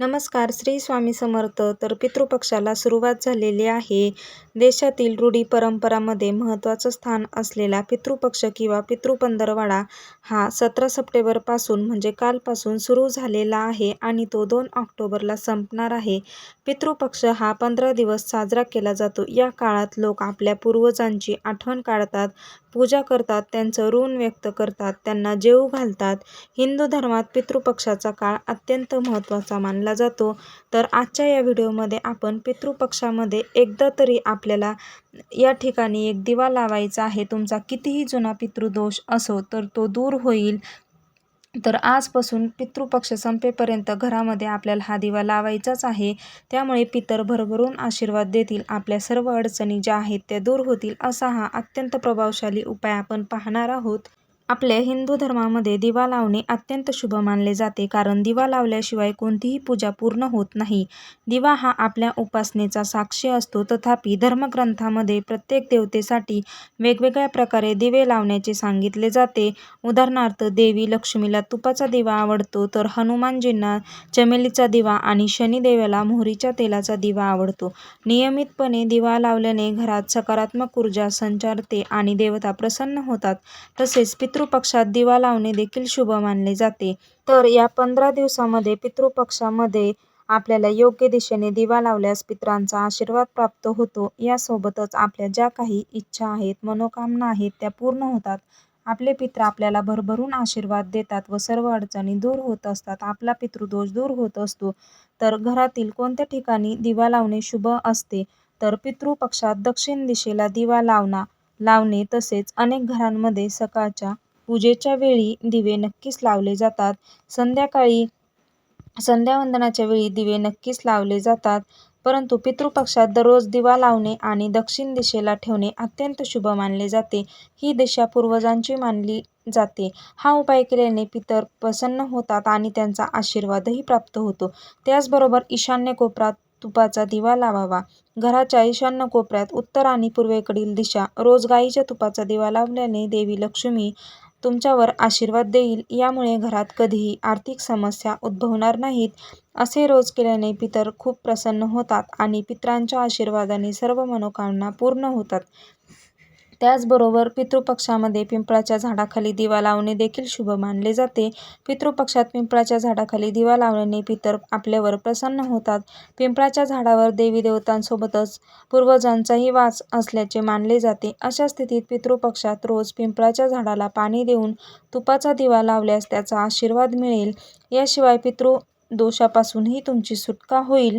नमस्कार श्री स्वामी समर्थ. तर पितृपक्षाला सुरुवात झालेली आहे. देशातील रूढी परंपरामध्ये महत्त्वाचं स्थान असलेला पितृपक्ष किंवा पितृपंधरवाडा हा सतरा सप्टेंबरपासून म्हणजे कालपासून सुरू झालेला आहे आणि तो दोन ऑक्टोबरला संपणार आहे. पितृपक्ष हा पंधरा दिवस साजरा केला जातो. या काळात लोक आपल्या पूर्वजांची आठवण काढतात पूजा करतात त्यांचं ऋण व्यक्त करतात त्यांना जेऊ घालतात. हिंदू धर्मात पितृपक्षाचा काळ अत्यंत महत्त्वाचा मानला जातो. तर आजच्या या व्हिडिओमध्ये आपण पितृपक्षामध्ये एकदा तरी आपल्याला या ठिकाणी एक दिवा लावायचा आहे. तुमचा कितीही जुना पितृदोष असो तर तो दूर होईल. तर आजपासून पितृपक्ष संपेपर्यंत घरामध्ये आपल्याला हा दिवा लावायचाच आहे. त्यामुळे पितर भरभरून आशीर्वाद देतील. आपल्या सर्व अडचणी ज्या आहेत त्या दूर होतील असा हा अत्यंत प्रभावशाली उपाय आपण पाहणार आहोत. आपल्या हिंदू धर्मामध्ये दिवा लावणे अत्यंत शुभ मानले जाते कारण दिवा लावल्याशिवाय कोणतीही पूजा पूर्ण होत नाही. दिवा हा आपल्या उपासनेचा साक्षी असतो. तथापि धर्मग्रंथामध्ये प्रत्येक देवतेसाठी वेगवेगळ्या प्रकारे दिवे लावण्याचे सांगितले जाते. उदाहरणार्थ देवी लक्ष्मीला तुपाचा दिवा आवडतो तर हनुमानजींना चमेलीचा दिवा आणि शनिदेवाला मोहरीच्या तेलाचा दिवा आवडतो. नियमितपणे दिवा लावल्याने घरात सकारात्मक ऊर्जा संचारते आणि देवता प्रसन्न होतात. तसेच पितृपक्षात दिवा लावणे देखील शुभ मानले जाते. तर या पंधरा दिवसामध्ये पितृपक्षामध्ये आपल्याला योग्य दिशेने दिवा लावल्यास पितरांचा आशीर्वाद प्राप्त होतो. यासोबतच आपल्या ज्या काही इच्छा आहेत मनोकामना आहेत त्या पूर्ण होतात. आपले पित्र आपल्याला भरभरून आशीर्वाद देतात व सर्व अडचणी दूर होत असतात. आपला पितृदोष दूर होत असतो. तर घरातील कोणत्या ठिकाणी दिवा लावणे शुभ असते? तर पितृपक्षात दक्षिण दिशेला दिवा लावणा लावणे तसेच अनेक घरांमध्ये सकाळच्या पूजेच्या वेळी दिवे नक्कीच लावले जातात. संध्याकाळी संध्यावंदनाच्या वेळी दिवे नक्कीच लावले जातात. परंतु पितृपक्षात दररोज दिवा लावणे आणि दक्षिण दिशेला ठेवणे अत्यंत शुभ मानले जाते. ही दिशा पूर्वजांची मानली जाते. हा उपाय केल्याने पितर प्रसन्न होतात आणि त्यांचा आशीर्वादही प्राप्त होतो. त्याचबरोबर ईशान्य कोपऱ्यात तुपाचा दिवा लावावा. घराच्या ईशान्य कोपऱ्यात उत्तर आणि पूर्वेकडील दिशा रोज गाईच्या तुपाचा दिवा लावल्याने देवी लक्ष्मी तुमच्यावर आशीर्वाद देईल. यामुळे घरात कधीही आर्थिक समस्या उद्भवणार नाहीत असे रोज केल्याने पितर खूप प्रसन्न होतात आणि पितरांच्या आशीर्वादाने सर्व मनोकामना पूर्ण होतात. त्याचबरोबर पितृपक्षामध्ये पिंपळाच्या झाडाखाली दिवा लावणे देखील शुभ मानले जाते. पितृपक्षात पिंपळाच्या झाडाखाली दिवा लावल्याने पितर आपल्यावर प्रसन्न होतात. पिंपळाच्या झाडावर देवी देवतांसोबतच पूर्वजांचाही वास असल्याचे मानले जाते. अशा स्थितीत पितृपक्षात रोज पिंपळाच्या झाडाला पाणी देऊन तुपाचा दिवा लावल्यास त्याचा आशीर्वाद मिळेल. याशिवाय पितृ दोषापासूनही तुमची सुटका होईल.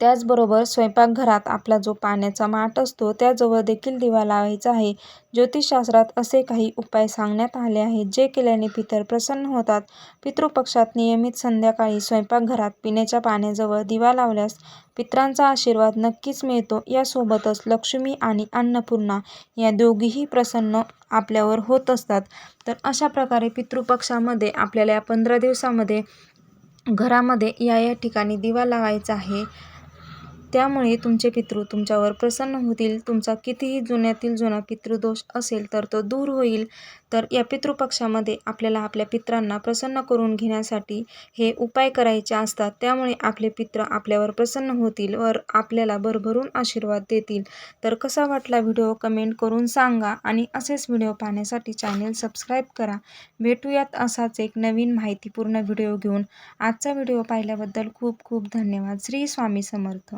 त्याचबरोबर स्वयंपाकघरात आपला जो पाण्याचा माठ असतो त्याजवळ देखील दिवा लावायचा आहे. ज्योतिषशास्त्रात असे काही उपाय सांगण्यात आले आहेत जे केल्याने पितर प्रसन्न होतात. पितृपक्षात नियमित संध्याकाळी स्वयंपाकघरात पिण्याच्या पाण्याजवळ दिवा लावल्यास पितरांचा आशीर्वाद नक्कीच मिळतो. यासोबतच लक्ष्मी आणि अन्नपूर्णा या दोघीही प्रसन्न आपल्यावर होत असतात. तर अशा प्रकारे पितृपक्षामध्ये आपल्याला या पंधरा दिवसामध्ये घरामध्ये या या ठिकाणी दिवा लावायचा आहे. त्यामुळे तुमचे पितृ तुमच्यावर प्रसन्न होतील. तुमचा कितीही जुन्यातील जुना पितृदोष असेल तर तो दूर होईल. तर या पितृपक्षामध्ये आपल्याला आपल्या पित्रांना प्रसन्न करून घेण्यासाठी हे उपाय करायचे असतात. त्यामुळे आपले पित्र आपल्यावर प्रसन्न होतील वर आपल्याला भरभरून आशीर्वाद देतील. तर कसा वाटला व्हिडिओ कमेंट करून सांगा आणि असेच व्हिडिओ पाहण्यासाठी चॅनेल सबस्क्राईब करा. भेटूयात असाच एक नवीन माहितीपूर्ण व्हिडिओ घेऊन. आजचा व्हिडिओ पाहिल्याबद्दल खूप खूप धन्यवाद. श्री स्वामी समर्थ.